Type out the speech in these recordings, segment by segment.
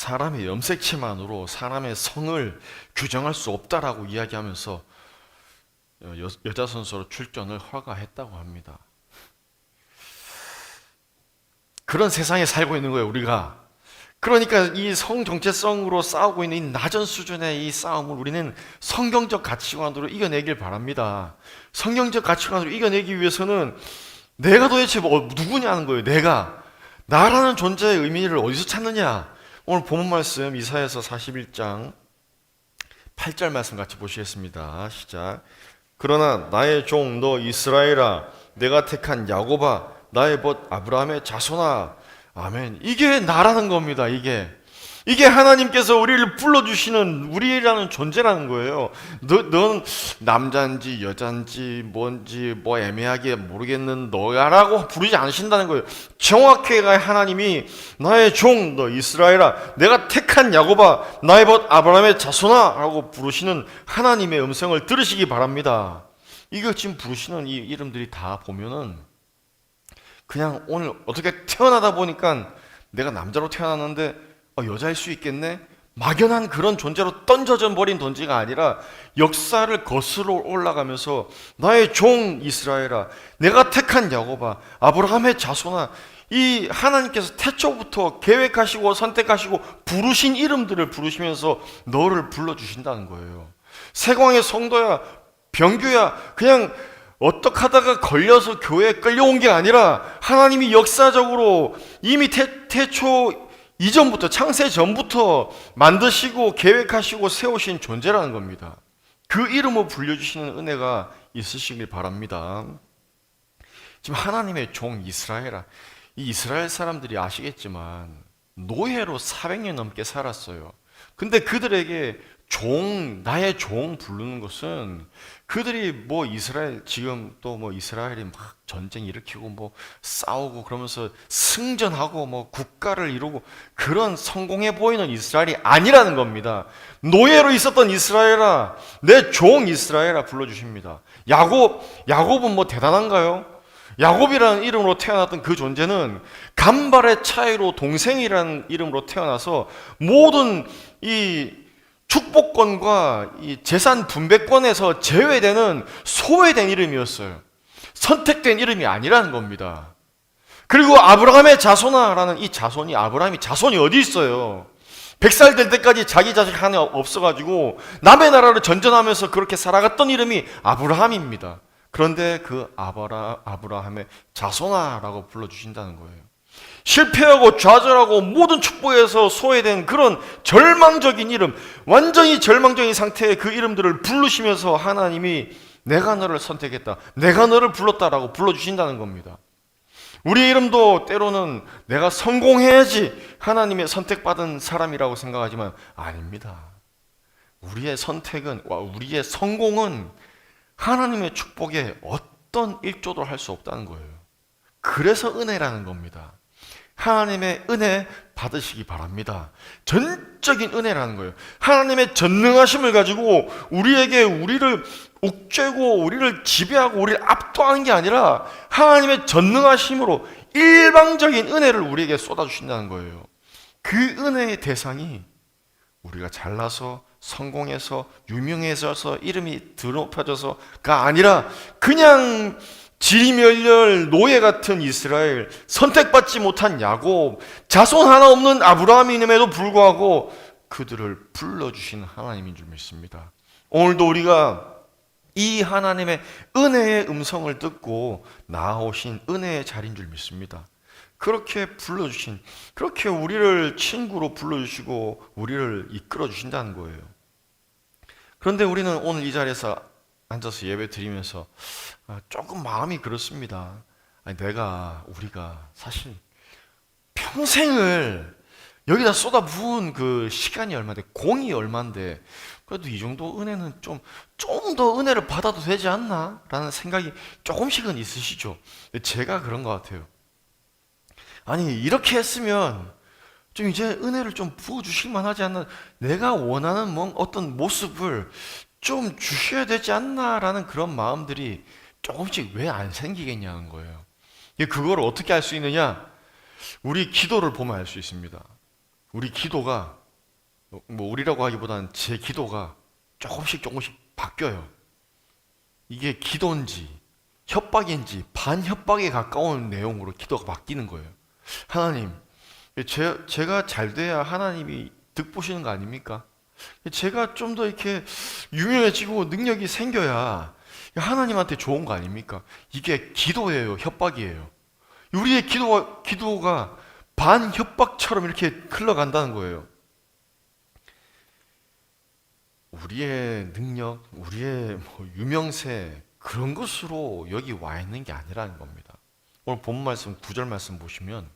사람의 염색체만으로 사람의 성을 규정할 수 없다라고 이야기하면서 여, 여자 선수로 출전을 허가했다고 합니다. 그런 세상에 살고 있는 거예요, 우리가. 그러니까 이 성 정체성으로 싸우고 있는 이 낮은 수준의 이 싸움을 우리는 성경적 가치관으로 이겨내길 바랍니다. 성경적 가치관으로 이겨내기 위해서는 내가 도대체 뭐 누구냐는 거예요. 내가 나라는 존재의 의미를 어디서 찾느냐? 오늘 본문 말씀 이사야서 41장 8절 말씀 같이 보시겠습니다. 시작. 그러나 나의 종 너 이스라엘아 내가 택한 야곱아 나의 벗 아브라함의 자손아 아멘. 이게 나라는 겁니다. 이게 이게 하나님께서 우리를 불러주시는 우리라는 존재라는 거예요. 너, 넌 남자인지 여자인지 뭔지 뭐 애매하게 모르겠는 너야라고 부르지 않으신다는 거예요. 정확하게 하나님이 나의 종 너 이스라엘아 내가 택한 야곱아 나의 벗 아브라함의 자손아라고 부르시는 하나님의 음성을 들으시기 바랍니다. 이거 지금 부르시는 이 이름들이 다 보면은 그냥 오늘 어떻게 태어나다 보니까 내가 남자로 태어났는데 어, 여자일 수 있겠네? 막연한 그런 존재로 던져져 버린 존재가 아니라 역사를 거슬러 올라가면서 나의 종 이스라엘아 내가 택한 야곱아 아브라함의 자손아 이 하나님께서 태초부터 계획하시고 선택하시고 부르신 이름들을 부르시면서 너를 불러주신다는 거예요 세광의 성도야 병규야 그냥 어떻게 하다가 걸려서 교회에 끌려온 게 아니라 하나님이 역사적으로 이미 태, 태초 이전부터 창세 전부터 만드시고 계획하시고 세우신 존재라는 겁니다. 그 이름을 불려주시는 은혜가 있으시길 바랍니다. 지금 하나님의 종 이스라엘아, 이 이스라엘 사람들이 아시겠지만 노예로 400년 넘게 살았어요. 근데 그들에게 종, 나의 종 부르는 것은 그들이 뭐 이스라엘, 지금 또 뭐 이스라엘이 막 전쟁 일으키고 뭐 싸우고 그러면서 승전하고 뭐 국가를 이루고 그런 성공해 보이는 이스라엘이 아니라는 겁니다. 노예로 있었던 이스라엘아, 내 종 이스라엘아 불러주십니다. 야곱, 야곱은 뭐 대단한가요? 야곱이라는 이름으로 태어났던 그 존재는 간발의 차이로 동생이라는 이름으로 태어나서 모든 이 축복권과 이 재산 분배권에서 제외되는 소외된 이름이었어요. 선택된 이름이 아니라는 겁니다. 그리고 아브라함의 자손아라는 이 자손이 아브라함이 자손이 어디 있어요? 100살 될 때까지 자기 자식 하나 없어가지고 남의 나라를 전전하면서 그렇게 살아갔던 이름이 아브라함입니다. 그런데 그 아브라, 아브라함의 자손아라고 불러주신다는 거예요. 실패하고 좌절하고 모든 축복에서 소외된 그런 절망적인 이름, 완전히 절망적인 상태의 그 이름들을 부르시면서 하나님이 내가 너를 선택했다. 내가 너를 불렀다라고 불러주신다는 겁니다. 우리 이름도 때로는 내가 성공해야지 하나님의 선택받은 사람이라고 생각하지만 아닙니다. 우리의 선택은, 우리의 성공은 하나님의 축복에 어떤 일조도 할 수 없다는 거예요. 그래서 은혜라는 겁니다. 하나님의 은혜 받으시기 바랍니다. 전적인 은혜라는 거예요. 하나님의 전능하심을 가지고 우리에게 우리를 옥죄고 우리를 지배하고 우리를 압도하는 게 아니라 하나님의 전능하심으로 일방적인 은혜를 우리에게 쏟아주신다는 거예요. 그 은혜의 대상이 우리가 잘나서 성공해서 유명해져서 이름이 드높아져서가 아니라 그냥 지리멸렬 노예 같은 이스라엘, 선택받지 못한 야곱, 자손 하나 없는 아브라함임에도 불구하고 그들을 불러주신 하나님인 줄 믿습니다. 오늘도 우리가 이 하나님의 은혜의 음성을 듣고 나아오신 은혜의 자리인 줄 믿습니다. 그렇게 불러주신, 그렇게 우리를 친구로 불러주시고 우리를 이끌어 주신다는 거예요. 그런데 우리는 오늘 이 자리에서 앉아서 예배 드리면서 아, 조금 마음이 그렇습니다. 아니, 내가 우리가 사실 평생을 여기다 쏟아 부은 그 시간이 얼마인데 공이 얼마인데 그래도 이 정도 은혜는 좀 좀 더 은혜를 받아도 되지 않나? 라는 생각이 조금씩은 있으시죠. 제가 그런 것 같아요. 아니 이렇게 했으면 좀 이제 은혜를 좀 부어 주실만 하지 않나? 내가 원하는 뭐 어떤 모습을 좀 주셔야 되지 않나라는 그런 마음들이 조금씩 왜 안 생기겠냐는 거예요. 그걸 어떻게 할수 있느냐? 우리 기도를 보면 알 수 있습니다. 우리 기도가 뭐 우리라고 하기보다는 제 기도가 조금씩 조금씩 바뀌어요. 이게 기도인지 협박인지 반협박에 가까운 내용으로 기도가 바뀌는 거예요. 하나님, 제, 제가 잘 돼야 하나님이 득보시는 거 아닙니까? 제가 좀 더 이렇게 유명해지고 능력이 생겨야 하나님한테 좋은 거 아닙니까? 이게 기도예요, 협박이에요. 우리의 기도가, 기도가 반협박처럼 이렇게 흘러간다는 거예요. 우리의 능력, 우리의 뭐 유명세 그런 것으로 여기 와 있는 게 아니라는 겁니다. 오늘 본 말씀 9절 말씀 보시면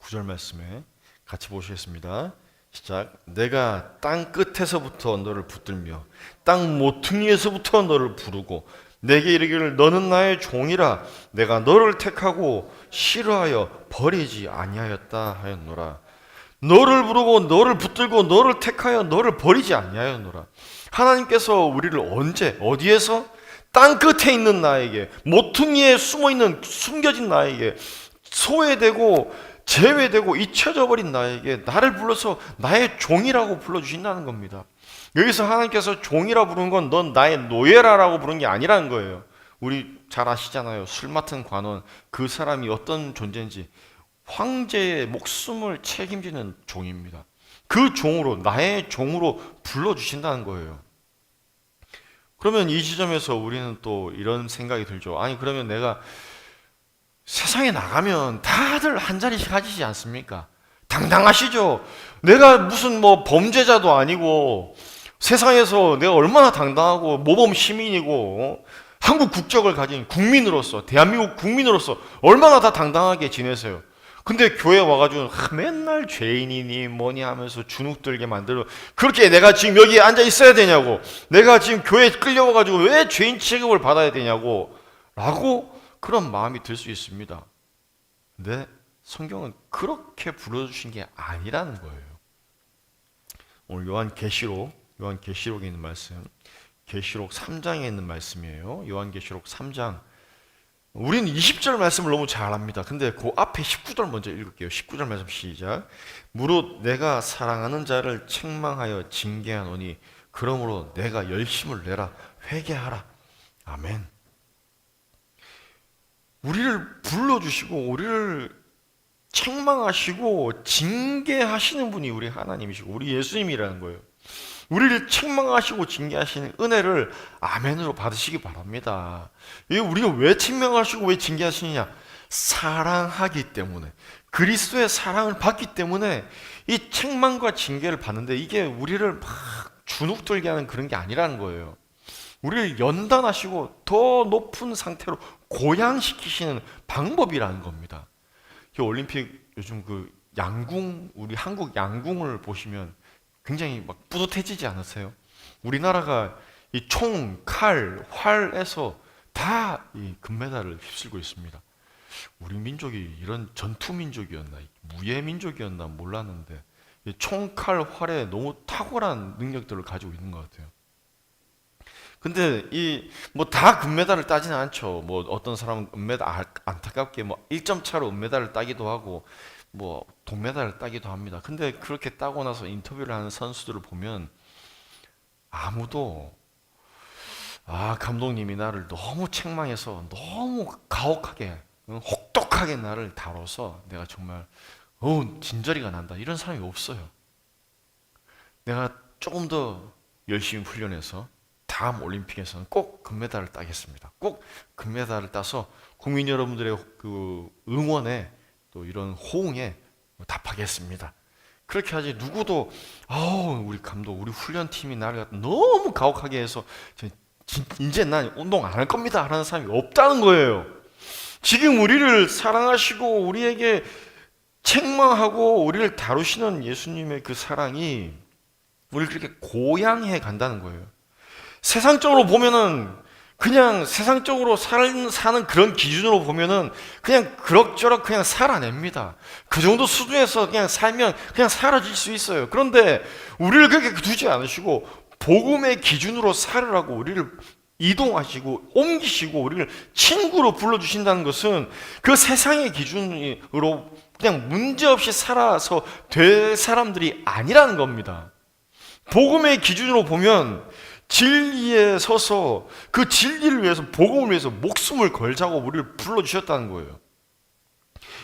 9절 말씀에 같이 보시겠습니다. 시작. 내가 땅 끝에서부터 너를 붙들며 땅 모퉁이에서부터 너를 부르고 내게 이르기를 너는 나의 종이라 내가 너를 택하고 싫어하여 버리지 아니하였다 하였노라. 너를 부르고 너를 붙들고 너를 택하여 너를 버리지 아니하였노라. 하나님께서 우리를 언제 어디에서 땅 끝에 있는 나에게 모퉁이에 숨어 있는 숨겨진 나에게 소외되고 제외되고 잊혀져 버린 나에게 나를 불러서 나의 종이라고 불러 주신다는 겁니다. 여기서 하나님께서 종이라 부르는 건 넌 나의 노예라라고 부르는 게 아니라는 거예요. 우리 잘 아시잖아요. 술 맡은 관원 그 사람이 어떤 존재인지 황제의 목숨을 책임지는 종입니다. 그 종으로 나의 종으로 불러 주신다는 거예요. 그러면 이 지점에서 우리는 또 이런 생각이 들죠. 아니 그러면 내가 세상에 나가면 다들 한 자리씩 가지지 않습니까? 당당하시죠. 내가 무슨 뭐 범죄자도 아니고 세상에서 내가 얼마나 당당하고 모범 시민이고 한국 국적을 가진 국민으로서 대한민국 국민으로서 얼마나 다 당당하게 지내세요. 근데 교회 와가지고 하, 맨날 죄인이니 뭐니 하면서 주눅 들게 만들어 그렇게 내가 지금 여기 앉아 있어야 되냐고 내가 지금 교회에 끌려와가지고 왜 죄인 취급을 받아야 되냐고 라고 그런 마음이 들 수 있습니다. 근데 성경은 그렇게 불러주신 게 아니라는 거예요. 오늘 요한 계시록 요한 계시록에 있는 말씀 계시록 3장에 있는 말씀이에요. 요한 계시록 3장 우리는 20절 말씀을 너무 잘 압니다. 근데 그 앞에 19절 먼저 읽을게요. 19절 말씀 시작. 무릇 내가 사랑하는 자를 책망하여 징계하노니 그러므로 내가 열심을 내라 회개하라. 아멘. 우리를 불러주시고 우리를 책망하시고 징계하시는 분이 우리 하나님이시고 우리 예수님이라는 거예요. 우리를 책망하시고 징계하시는 은혜를 아멘으로 받으시기 바랍니다. 이 우리가 왜 책망하시고 왜 징계하시느냐? 사랑하기 때문에 그리스도의 사랑을 받기 때문에 이 책망과 징계를 받는데 이게 우리를 막 주눅들게 하는 그런 게 아니라는 거예요. 우리를 연단하시고 더 높은 상태로 고양시키시는 방법이라는 겁니다. 올림픽 요즘 그 양궁 우리 한국 양궁을 보시면 굉장히 막 뿌듯해지지 않으세요? 우리나라가 이 총, 칼, 활에서 다 이 금메달을 휩쓸고 있습니다. 우리 민족이 이런 전투 민족이었나, 무예 민족이었나 몰랐는데 총, 칼, 활에 너무 탁월한 능력들을 가지고 있는 것 같아요. 근데 이 뭐 다 금메달을 따지는 않죠. 뭐 어떤 사람은 은메달 아, 안타깝게 뭐 1점 차로 은메달을 따기도 하고 뭐 동메달을 따기도 합니다. 근데 그렇게 따고 나서 인터뷰를 하는 선수들을 보면 아무도 아 감독님이 나를 너무 책망해서 너무 가혹하게 혹독하게 나를 다뤄서 내가 정말 어 진저리가 난다 이런 사람이 없어요. 내가 조금 더 열심히 훈련해서 다음 올림픽에서는 꼭 금메달을 따겠습니다. 꼭 금메달을 따서 국민 여러분들의 그 응원에 또 이런 호응에 답하겠습니다. 그렇게 하지 누구도 아우 우리 감독 우리 훈련팀이 나를 너무 가혹하게 해서 이제 난 운동 안 할 겁니다 하는 사람이 없다는 거예요. 지금 우리를 사랑하시고 우리에게 책망하고 우리를 다루시는 예수님의 그 사랑이 우리를 그렇게 고양해 간다는 거예요. 세상적으로 보면은 그냥 세상적으로 사는, 사는 그런 기준으로 보면은 그냥 그럭저럭 그냥 살아냅니다. 그 정도 수준에서 그냥 살면 그냥 사라질 수 있어요. 그런데 우리를 그렇게 두지 않으시고 복음의 기준으로 살으라고 우리를 이동하시고 옮기시고 우리를 친구로 불러주신다는 것은 그 세상의 기준으로 그냥 문제없이 살아서 될 사람들이 아니라는 겁니다. 복음의 기준으로 보면 진리에 서서 그 진리를 위해서 복음을 위해서 목숨을 걸자고 우리를 불러 주셨다는 거예요.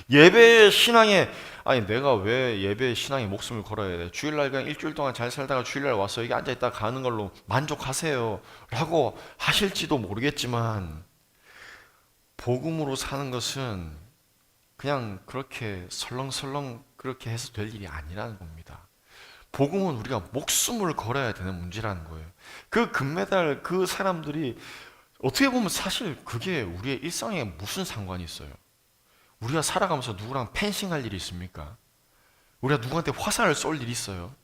예배 신앙에 아니 내가 왜 예배 신앙에 목숨을 걸어야 돼? 주일날 그냥 일주일 동안 잘 살다가 주일날 와서 여기 앉아 있다 가는 걸로 만족하세요라고 하실지도 모르겠지만 복음으로 사는 것은 그냥 그렇게 설렁설렁 그렇게 해서 될 일이 아니라는 겁니다. 복음은 우리가 목숨을 걸어야 되는 문제라는 거예요. 그 금메달 그 사람들이 어떻게 보면 사실 그게 우리의 일상에 무슨 상관이 있어요? 우리가 살아가면서 누구랑 펜싱할 일이 있습니까? 우리가 누구한테 화살을 쏠 일이 있어요?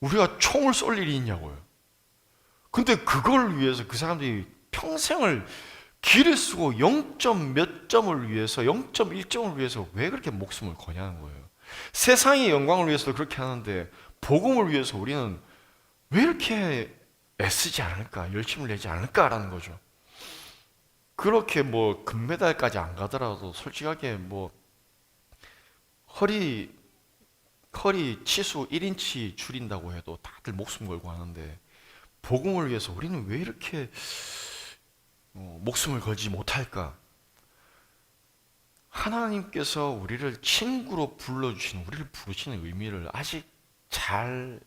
우리가 총을 쏠 일이 있냐고요. 근데 그걸 위해서 그 사람들이 평생을 길을 쓰고 0점 몇 점을 위해서 0.1점을 위해서 왜 그렇게 목숨을 거냐는 거예요. 세상의 영광을 위해서 그렇게 하는데 복음을 위해서 우리는 왜 이렇게 애쓰지 않을까, 열심을 내지 않을까라는 거죠. 그렇게 뭐 금메달까지 안 가더라도 솔직하게 뭐 허리 허리 치수 1인치 줄인다고 해도 다들 목숨 걸고 하는데 복음을 위해서 우리는 왜 이렇게 어, 목숨을 걸지 못할까? 하나님께서 우리를 친구로 불러주시는 우리를 부르시는 의미를 아직 잘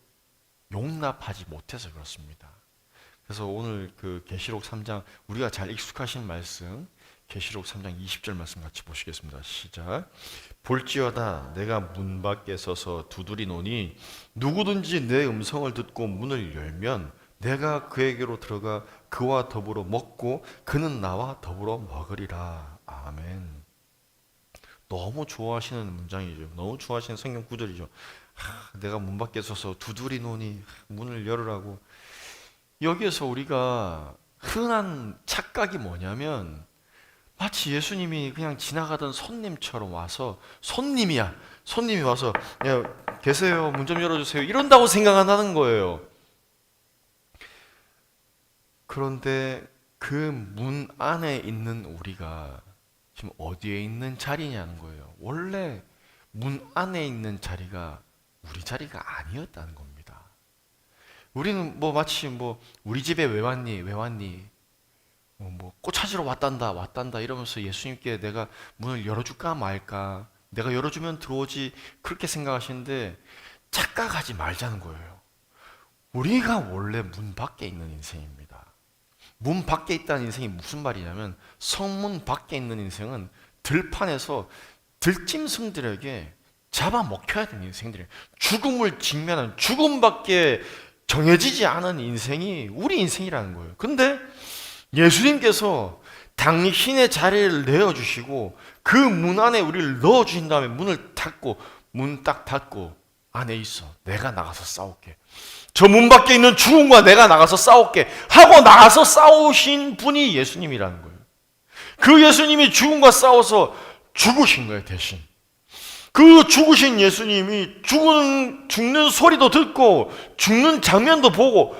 용납하지 못해서 그렇습니다. 그래서 오늘 그 계시록 3장 우리가 잘 익숙하신 말씀 계시록 3장 20절 말씀 같이 보시겠습니다. 시작. 볼지어다 내가 문 밖에 서서 두드리노니 누구든지 내 음성을 듣고 문을 열면 내가 그에게로 들어가 그와 더불어 먹고 그는 나와 더불어 먹으리라. 아멘. 너무 좋아하시는 문장이죠. 너무 좋아하시는 성경 구절이죠. 하, 내가 문 밖에 서서 두드리노니 문을 열으라고. 여기에서 우리가 흔한 착각이 뭐냐면 마치 예수님이 그냥 지나가던 손님처럼 와서 손님이야. 손님이 와서 야, 계세요. 문 좀 열어주세요. 이런다고 생각한다는 거예요. 그런데 그 문 안에 있는 우리가 지금 어디에 있는 자리냐는 거예요. 원래 문 안에 있는 자리가 우리 자리가 아니었다는 겁니다. 우리는 뭐 마치 뭐 우리 집에 왜 왔니? 왜 왔니? 어, 뭐꽃 찾으러 왔단다, 왔단다 이러면서 예수님께 내가 문을 열어줄까 말까? 내가 열어주면 들어오지 그렇게 생각하시는데 착각하지 말자는 거예요. 우리가 원래 문 밖에 있는 인생입니다. 문 밖에 있다는 인생이 무슨 말이냐면 성문 밖에 있는 인생은 들판에서 들짐승들에게 잡아먹혀야 되는 인생들이에요. 죽음을 직면한 죽음밖에 정해지지 않은 인생이 우리 인생이라는 거예요. 근데 예수님께서 당신의 자리를 내어주시고 그 문 안에 우리를 넣어주신 다음에 문을 닫고 문 딱 닫고 안에 있어. 내가 나가서 싸울게. 저 문 밖에 있는 죽음과 내가 나가서 싸울게. 하고 나가서 싸우신 분이 예수님이라는 거예요. 그 예수님이 죽음과 싸워서 죽으신 거예요, 대신. 그 죽으신 예수님이 죽은, 죽는 소리도 듣고 죽는 장면도 보고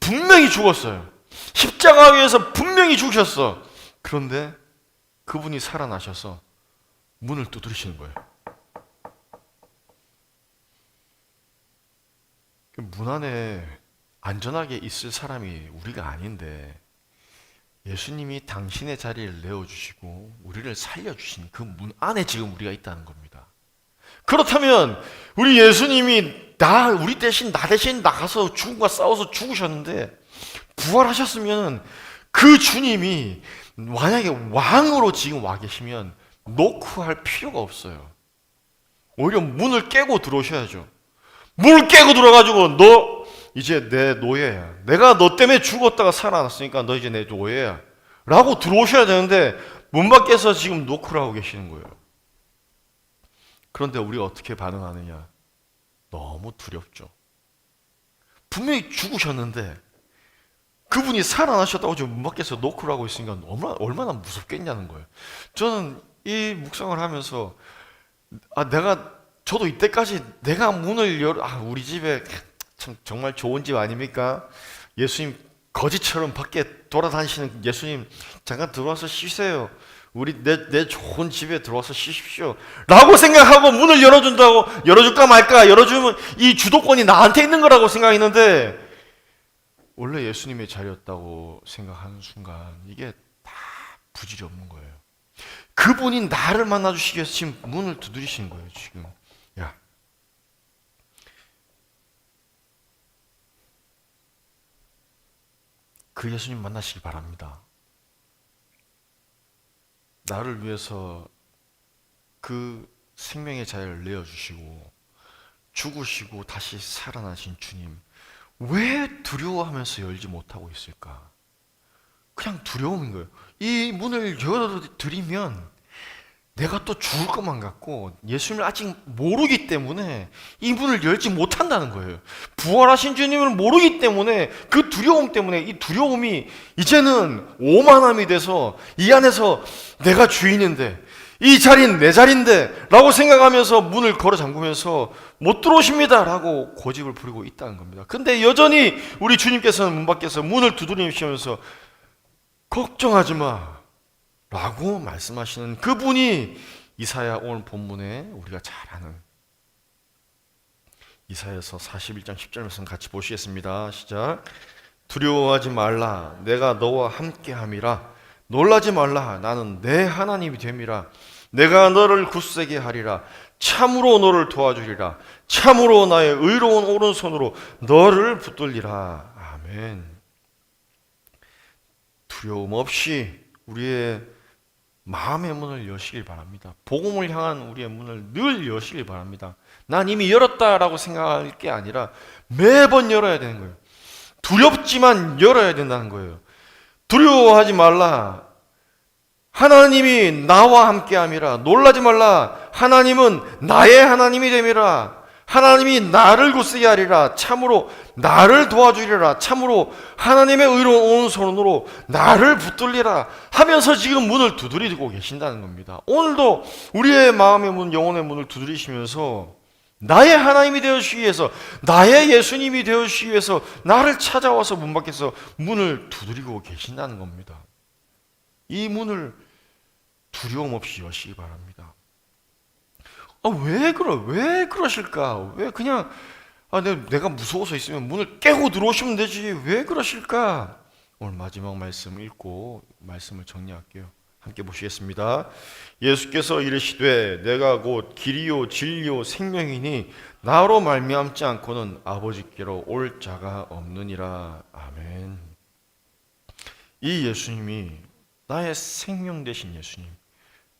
분명히 죽었어요. 십자가 위에서 분명히 죽으셨어. 그런데 그분이 살아나셔서 문을 두드리시는 거예요. 문 안에 안전하게 있을 사람이 우리가 아닌데 예수님이 당신의 자리를 내어주시고 우리를 살려주신 그 문 안에 지금 우리가 있다는 겁니다. 그렇다면 우리 예수님이 나 우리 대신 나 대신 나가서 죽음과 싸워서 죽으셨는데 부활하셨으면 그 주님이 만약에 왕으로 지금 와 계시면 놓고 할 필요가 없어요. 오히려 문을 깨고 들어오셔야죠. 문을 깨고 들어가지고 너 이제 내 노예야. 내가 너 때문에 죽었다가 살아났으니까 너 이제 내 노예야. 라고 들어오셔야 되는데 문 밖에서 지금 노크를 하고 계시는 거예요. 그런데 우리가 어떻게 반응하느냐? 너무 두렵죠. 분명히 죽으셨는데 그분이 살아나셨다고 지금 문 밖에서 노크를 하고 있으니까 얼마나, 얼마나 무섭겠냐는 거예요. 저는 이 묵상을 하면서 아 내가 저도 이때까지 내가 문을 열, 아 우리 집에 참 정말 좋은 집 아닙니까? 예수님 거지처럼 밖에 돌아다니시는 예수님 잠깐 들어와서 쉬세요. 우리 내, 내 좋은 집에 들어와서 쉬십시오. 라고 생각하고 문을 열어준다고 열어줄까 말까 열어주면 이 주도권이 나한테 있는 거라고 생각했는데 원래 예수님의 자리였다고 생각하는 순간 이게 다 부질이 없는 거예요. 그분이 나를 만나주시기 위해서 지금 문을 두드리시는 거예요, 지금. 야. 그 예수님 만나시기 바랍니다. 나를 위해서 그 생명의 자유를 내어주시고 죽으시고 다시 살아나신 주님 왜 두려워하면서 열지 못하고 있을까? 그냥 두려움인 거예요. 이 문을 열어드리면 내가 또 죽을 것만 같고 예수님을 아직 모르기 때문에 이 문을 열지 못한다는 거예요. 부활하신 주님을 모르기 때문에 그 두려움 때문에 이 두려움이 이제는 오만함이 돼서 이 안에서 내가 주인인데 이 자리는 내 자리인데 라고 생각하면서 문을 걸어 잠그면서 못 들어오십니다 라고 고집을 부리고 있다는 겁니다. 근데 여전히 우리 주님께서는 문 밖에서 문을 두드리시면서 걱정하지 마 라고 말씀하시는 그분이 이사야 오늘 본문에 우리가 잘 아는 이사야서 41장 10절 말씀 같이 보시겠습니다. 시작. 두려워하지 말라. 내가 너와 함께 함이라. 놀라지 말라. 나는 내 하나님이 됨이라. 내가 너를 굳세게 하리라. 참으로 너를 도와주리라. 참으로 나의 의로운 오른손으로 너를 붙들리라. 아멘. 두려움 없이 우리의 마음의 문을 여시길 바랍니다. 복음을 향한 우리의 문을 늘 여시길 바랍니다. 난 이미 열었다라고 생각할 게 아니라 매번 열어야 되는 거예요. 두렵지만 열어야 된다는 거예요. 두려워하지 말라. 하나님이 나와 함께 함이라. 놀라지 말라. 하나님은 나의 하나님이 됨이라. 하나님이 나를 굳세게 하리라. 참으로 나를 도와주리라. 참으로 하나님의 의로운 오른손으로 나를 붙들리라. 하면서 지금 문을 두드리고 계신다는 겁니다. 오늘도 우리의 마음의 문, 영혼의 문을 두드리시면서 나의 하나님이 되어주시기 위해서, 나의 예수님이 되어주시기 위해서 나를 찾아와서 문 밖에서 문을 두드리고 계신다는 겁니다. 이 문을 두려움 없이 여시기 바랍니다. 아, 왜 그러, 왜 그러실까? 왜 그냥, 아, 내가 무서워서 있으면 문을 깨고 들어오시면 되지. 왜 그러실까? 오늘 마지막 말씀 읽고 말씀을 정리할게요. 함께 보시겠습니다. 예수께서 이르시되 내가 곧 길이요 진리요 생명이니 나로 말미암지 않고는 아버지께로 올 자가 없느니라. 아멘. 이 예수님이 나의 생명 되신 예수님,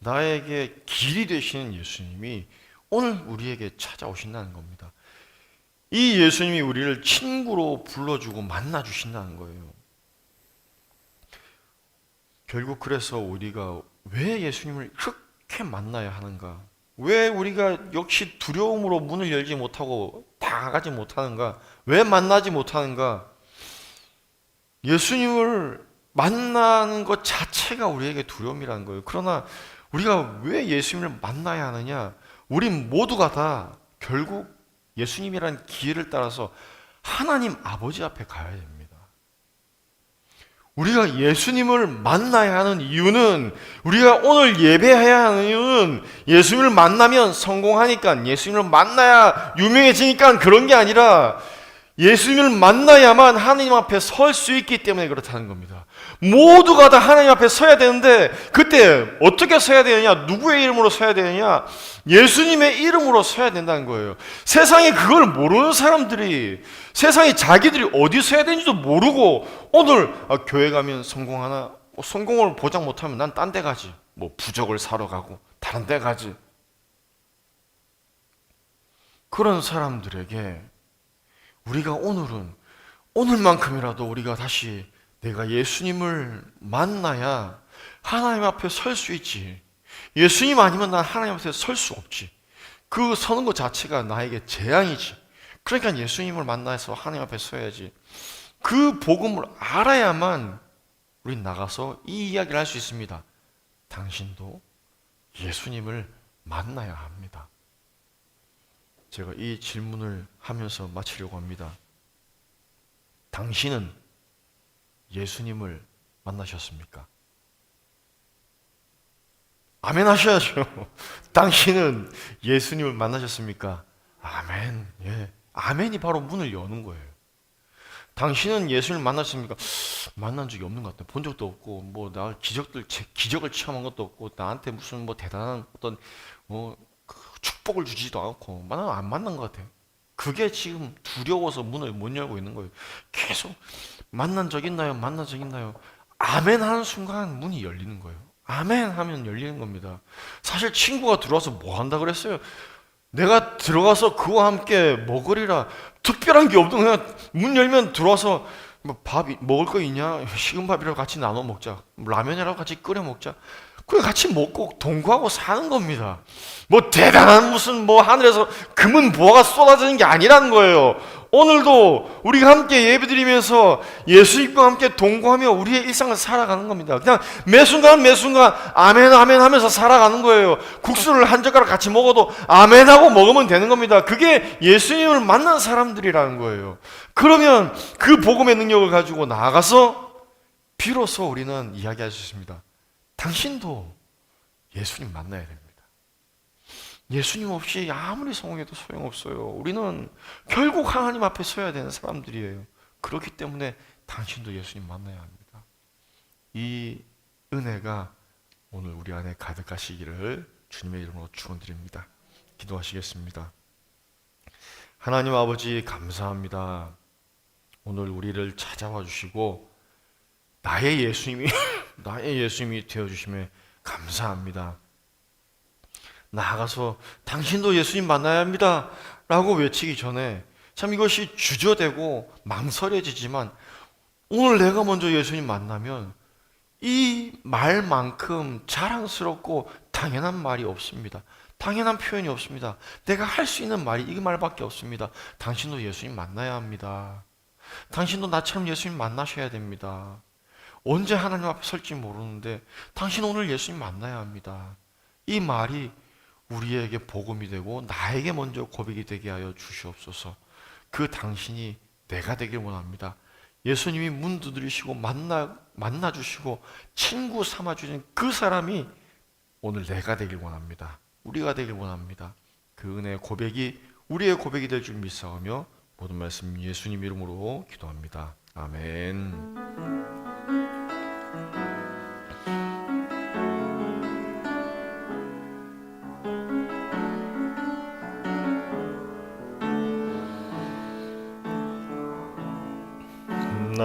나에게 길이 되시는 예수님이 오늘 우리에게 찾아오신다는 겁니다. 이 예수님이 우리를 친구로 불러주고 만나주신다는 거예요. 결국 그래서 우리가 왜 예수님을 그렇게 만나야 하는가? 왜 우리가 역시 두려움으로 문을 열지 못하고 다가가지 못하는가? 왜 만나지 못하는가? 예수님을 만나는 것 자체가 우리에게 두려움이라는 거예요. 그러나 우리가 왜 예수님을 만나야 하느냐? 우리 모두가 다 결국 예수님이라는 기회를 따라서 하나님 아버지 앞에 가야 됩니다. 우리가 예수님을 만나야 하는 이유는 우리가 오늘 예배해야 하는 이유는 예수님을 만나면 성공하니까 예수님을 만나야 유명해지니까 그런 게 아니라 예수님을 만나야만 하나님 앞에 설 수 있기 때문에 그렇다는 겁니다. 모두가 다 하나님 앞에 서야 되는데 그때 어떻게 서야 되느냐? 누구의 이름으로 서야 되느냐? 예수님의 이름으로 서야 된다는 거예요. 세상에 그걸 모르는 사람들이 세상에 자기들이 어디 서야 되는지도 모르고 오늘 아, 교회 가면 성공하나? 뭐 성공을 보장 못하면 난 딴 데 가지. 뭐 부적을 사러 가고 다른 데 가지. 그런 사람들에게 우리가 오늘은 오늘만큼이라도 우리가 다시 내가 예수님을 만나야 하나님 앞에 설 수 있지. 예수님 아니면 난 하나님 앞에 설 수 없지. 그 서는 것 자체가 나에게 재앙이지. 그러니까 예수님을 만나서 하나님 앞에 서야지. 그 복음을 알아야만 우리 나가서 이 이야기를 할 수 있습니다. 당신도 예수님을 만나야 합니다. 제가 이 질문을 하면서 마치려고 합니다. 당신은 예수님을 만나셨습니까? 아멘 하셔야죠. 당신은 예수님을 만나셨습니까? 아멘. 예. 아멘이 바로 문을 여는 거예요. 당신은 예수를 만났습니까? 만난 적이 없는 것 같아요. 본 적도 없고, 뭐, 나 기적들, 제 기적을 체험한 것도 없고, 나한테 무슨 뭐 대단한 어떤, 뭐, 그 축복을 주지도 않고, 나는 안 만난 것 같아요. 그게 지금 두려워서 문을 못 열고 있는 거예요. 계속, 만난 적 있나요? 만난 적 있나요? 아멘 하는 순간 문이 열리는 거예요. 아멘 하면 열리는 겁니다. 사실 친구가 들어와서 뭐 한다 그랬어요? 내가 들어가서 그와 함께 먹으리라 특별한 게 없던 그냥 문 열면 들어와서 뭐 밥이 먹을 거 있냐 식은 밥이라고 같이 나눠 먹자 라면이라고 같이 끓여 먹자 그래 같이 먹고 동거하고 사는 겁니다 뭐 대단한 무슨 뭐 하늘에서 금은 보화가 쏟아지는 게 아니라는 거예요 오늘도 우리가 함께 예배드리면서 예수님과 함께 동거하며 우리의 일상을 살아가는 겁니다. 그냥 매 순간 매 순간 아멘 아멘 하면서 살아가는 거예요. 국수를 한 젓가락 같이 먹어도 아멘 하고 먹으면 되는 겁니다. 그게 예수님을 만난 사람들이라는 거예요. 그러면 그 복음의 능력을 가지고 나아가서 비로소 우리는 이야기할 수 있습니다. 당신도 예수님 만나야 됩니다. 예수님 없이 아무리 성공해도 소용없어요. 우리는 결국 하나님 앞에 서야 되는 사람들이에요. 그렇기 때문에 당신도 예수님 만나야 합니다. 이 은혜가 오늘 우리 안에 가득하시기를 주님의 이름으로 축원드립니다. 기도하시겠습니다. 하나님 아버지 감사합니다. 오늘 우리를 찾아와 주시고 나의 예수님이 나의 예수님이 되어 주심에 감사합니다. 나아가서 당신도 예수님 만나야 합니다. 라고 외치기 전에 참 이것이 주저되고 망설여지지만 오늘 내가 먼저 예수님 만나면 이 말만큼 자랑스럽고 당연한 말이 없습니다. 당연한 표현이 없습니다. 내가 할 수 있는 말이 이 말밖에 없습니다. 당신도 예수님 만나야 합니다. 당신도 나처럼 예수님 만나셔야 됩니다. 언제 하나님 앞에 설지 모르는데 당신 오늘 예수님 만나야 합니다. 이 말이 우리에게 복음이 되고 나에게 먼저 고백이 되게 하여 주시옵소서. 그 당신이 내가 되길 원합니다. 예수님이 문 두드리시고 만나 만나 주시고 친구 삼아 주신 그 사람이 오늘 내가 되길 원합니다. 우리가 되길 원합니다. 그 은혜의 고백이 우리의 고백이 될 줄 믿사오며 모든 말씀 예수님 이름으로 기도합니다. 아멘.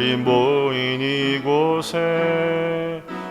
우리 모인 이곳에